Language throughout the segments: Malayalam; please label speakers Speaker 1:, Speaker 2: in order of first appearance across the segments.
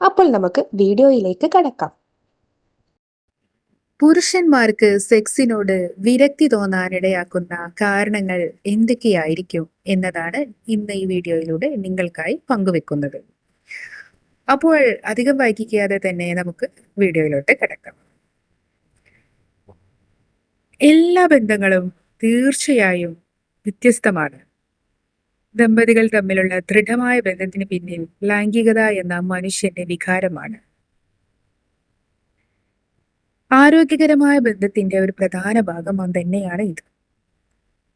Speaker 1: അപ്പോൾ നമുക്ക് വീഡിയോയിലേക്ക് കടക്കാം.
Speaker 2: പുരുഷന്മാർക്ക് സെക്സിനോട് വിരക്തി തോന്നാനിടയാക്കുന്ന കാരണങ്ങൾ എന്തൊക്കെയായിരിക്കും എന്നതാണ് ഇന്ന് ഈ വീഡിയോയിലൂടെ നിങ്ങൾക്കായി പങ്കുവെക്കുന്നത്. അപ്പോൾ അധികം വൈകിക്കാതെ തന്നെ നമുക്ക് വീഡിയോയിലോട്ട് കിടക്കാം. എല്ലാ ബന്ധങ്ങളും തീർച്ചയായും വ്യത്യസ്തമാണ്. ദമ്പതികൾ തമ്മിലുള്ള ദൃഢമായ ബന്ധത്തിന് പിന്നിൽ ലൈംഗികത എന്ന മനുഷ്യന്റെ വികാരമാണ്. ആരോഗ്യകരമായ ബന്ധത്തിന്റെ ഒരു പ്രധാന ഭാഗം തന്നെയാണ് ഇത്.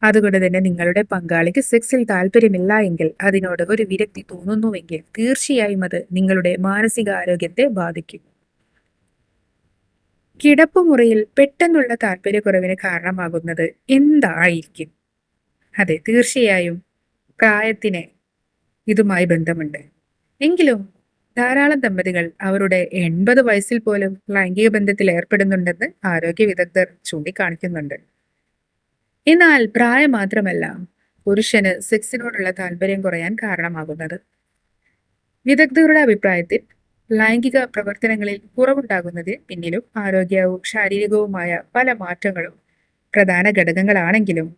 Speaker 2: അതുകൊണ്ട് തന്നെ നിങ്ങളുടെ പങ്കാളിക്ക് സെക്സിൽ താല്പര്യമില്ല എങ്കിൽ അതിനോട് ഒരു വിരക്തി തോന്നുന്നുവെങ്കിൽ തീർച്ചയായും അത് നിങ്ങളുടെ മാനസികാരോഗ്യത്തെ ബാധിക്കും. കിടപ്പുമുറിയിൽ പെട്ടെന്നുള്ള താല്പര്യക്കുറവിന് കാരണമാകുന്നത് എന്തായിരിക്കും? അതെ തീർച്ചയായും പ്രായത്തിന് ഇതുമായി ബന്ധമുണ്ട്. എങ്കിലും ധാരാളം ദമ്പതികൾ അവരുടെ എൺപത് വയസ്സിൽ പോലും ലൈംഗിക ബന്ധത്തിൽ ഏർപ്പെടുന്നുണ്ടെന്ന് ആരോഗ്യ വിദഗ്ധർ ചൂണ്ടിക്കാണിക്കുന്നുണ്ട്. എന്നാൽ പ്രായം മാത്രമല്ല പുരുഷന് സെക്സിനോടുള്ള താല്പര്യം കുറയാൻ കാരണമാകുന്നത്. വിദഗ്ധരുടെ അഭിപ്രായത്തിൽ ലൈംഗിക പ്രവർത്തനങ്ങളിൽ കുറവുണ്ടാകുന്നതിന് പിന്നിലും ആരോഗ്യവും ശാരീരികവുമായ പല മാറ്റങ്ങളും പ്രധാന ഘടകങ്ങളാണെങ്കിലും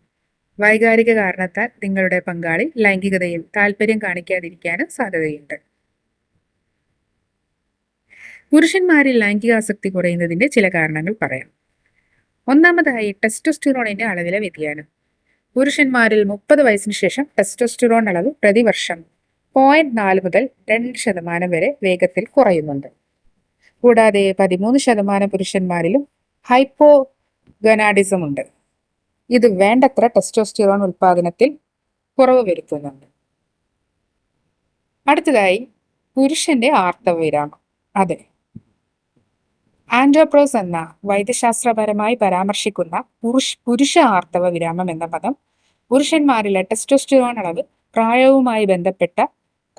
Speaker 2: വൈകാരിക കാരണത്താൽ നിങ്ങളുടെ പങ്കാളി ലൈംഗികതയിൽ താല്പര്യം കാണിക്കാതിരിക്കാനും സാധ്യതയുണ്ട്. പുരുഷന്മാരിൽ ലൈംഗികാസക്തി കുറയുന്നതിന്റെ ചില കാരണങ്ങൾ പറയാം. ഒന്നാമതായി ടെസ്റ്റോസ്റ്റിറോണിന്റെ അളവിലെ വ്യതിയാനം. പുരുഷന്മാരിൽ മുപ്പത് വയസ്സിന് ശേഷം ടെസ്റ്റോസ്റ്റിറോൺ അളവ് പ്രതിവർഷം പോയിന്റ് നാല് മുതൽ രണ്ട് ശതമാനം വരെ വേഗത്തിൽ കുറയുന്നുണ്ട്. കൂടാതെ പതിമൂന്ന് ശതമാനം പുരുഷന്മാരിലും ഹൈപ്പോ ഗനാഡിസം ഉണ്ട്. ഇത് വേണ്ടത്ര ടെസ്റ്റോസ്റ്റിറോൺ ഉൽപാദനത്തിൽ കുറവ് വരുത്തുന്നുണ്ട്. അടുത്തതായി പുരുഷന്റെ ആർത്തവവിരാമം. അതെ. ആൻഡോപ്രോസ് എന്ന വൈദ്യശാസ്ത്രപരമായി പരാമർശിക്കുന്ന പുരുഷ പുരുഷ ആർത്തവ വിരാമം എന്ന പദം പുരുഷന്മാരിലെ ടെസ്റ്റോസ്റ്റിറോൺ അളവ് പ്രായവുമായി ബന്ധപ്പെട്ട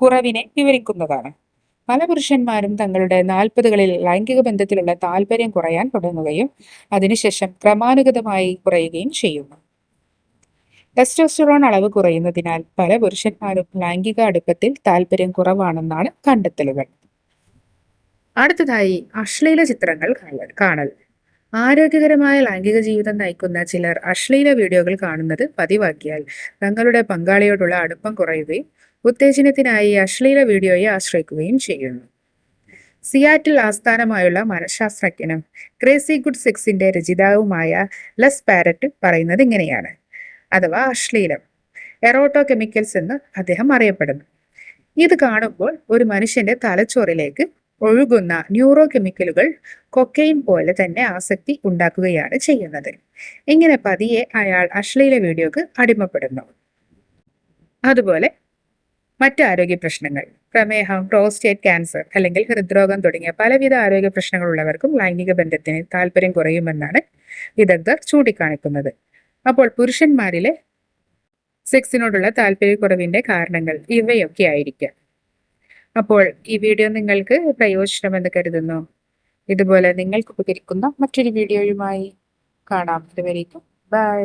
Speaker 2: കുറവിനെ വിവരിക്കുന്നതാണ്. പല പുരുഷന്മാരും തങ്ങളുടെ നാൽപ്പതുകളിൽ ലൈംഗിക ബന്ധത്തിലുള്ള താല്പര്യം കുറയാൻ തുടങ്ങുകയും അതിനുശേഷം ക്രമാനുഗതമായി കുറയുകയും ചെയ്യുന്നു. ടെസ്റ്റോസ്റ്ററോൺ അളവ് കുറയുന്നതിനാൽ പല പുരുഷന്മാരും ലൈംഗിക അടുപ്പത്തിൽ താല്പര്യം കുറവാണെന്നാണ് കണ്ടെത്തലുകൾ. അടുത്തതായി അശ്ലീല ചിത്രങ്ങൾ കാണൽ ആരോഗ്യകരമായ ലൈംഗിക ജീവിതം നയിക്കുന്ന ചിലർ അശ്ലീല വീഡിയോകൾ കാണുന്നത് പതിവാക്കിയാൽ തങ്ങളുടെ പങ്കാളിയോടുള്ള അടുപ്പം കുറയുകയും ഉത്തേജനത്തിനായി അശ്ലീല വീഡിയോയെ ആശ്രയിക്കുകയും ചെയ്യുന്നു. സിയാറ്റിൽ ആസ്ഥാനമായുള്ള മനഃശാസ്ത്രജ്ഞനും ക്രേസി ഗുഡ് സെക്സിന്റെ രചിതാവുമായ ലെസ് പാരറ്റ് പറയുന്നത് ഇങ്ങനെയാണ്. അഥവാ അശ്ലീലം. എറോട്ടോ കെമിക്കൽസ് എന്ന് അദ്ദേഹം അറിയപ്പെടുന്നു. ഇത് കാണുമ്പോൾ ഒരു മനുഷ്യന്റെ തലച്ചോറിലേക്ക് ഒഴുകുന്ന ന്യൂറോ കെമിക്കലുകൾ കൊക്കൈൻ പോലെ തന്നെ ആസക്തി ഉണ്ടാക്കുകയാണ് ചെയ്യുന്നത്. ഇങ്ങനെ പതിയെ അയാൾ അശ്ലീല വീഡിയോക്ക് അടിമപ്പെടുന്നു. അതുപോലെ മറ്റ് ആരോഗ്യ പ്രശ്നങ്ങൾ. പ്രമേഹം പ്രോസ്റ്റേറ്റ് ക്യാൻസർ അല്ലെങ്കിൽ ഹൃദ്രോഗം തുടങ്ങിയ പലവിധ ആരോഗ്യ പ്രശ്നങ്ങളുള്ളവർക്കും ലൈംഗിക ബന്ധത്തിന് താല്പര്യം കുറയുമെന്നാണ് വിദഗ്ധർ ചൂണ്ടിക്കാണിക്കുന്നത്. അപ്പോൾ പുരുഷന്മാരിലെ സെക്സിനോടുള്ള താല്പര്യക്കുറവിന്റെ കാരണങ്ങൾ ഇവയൊക്കെ ആയിരിക്കാം. അപ്പോൾ ഈ വീഡിയോ നിങ്ങൾക്ക് പ്രയോജനമെന്ന് കരുതുന്നു. ഇതുപോലെ നിങ്ങൾക്ക് ഉപകരിക്കുന്ന മറ്റൊരു വീഡിയോയുമായി കാണാം. ഇതുവരേക്കും ബൈ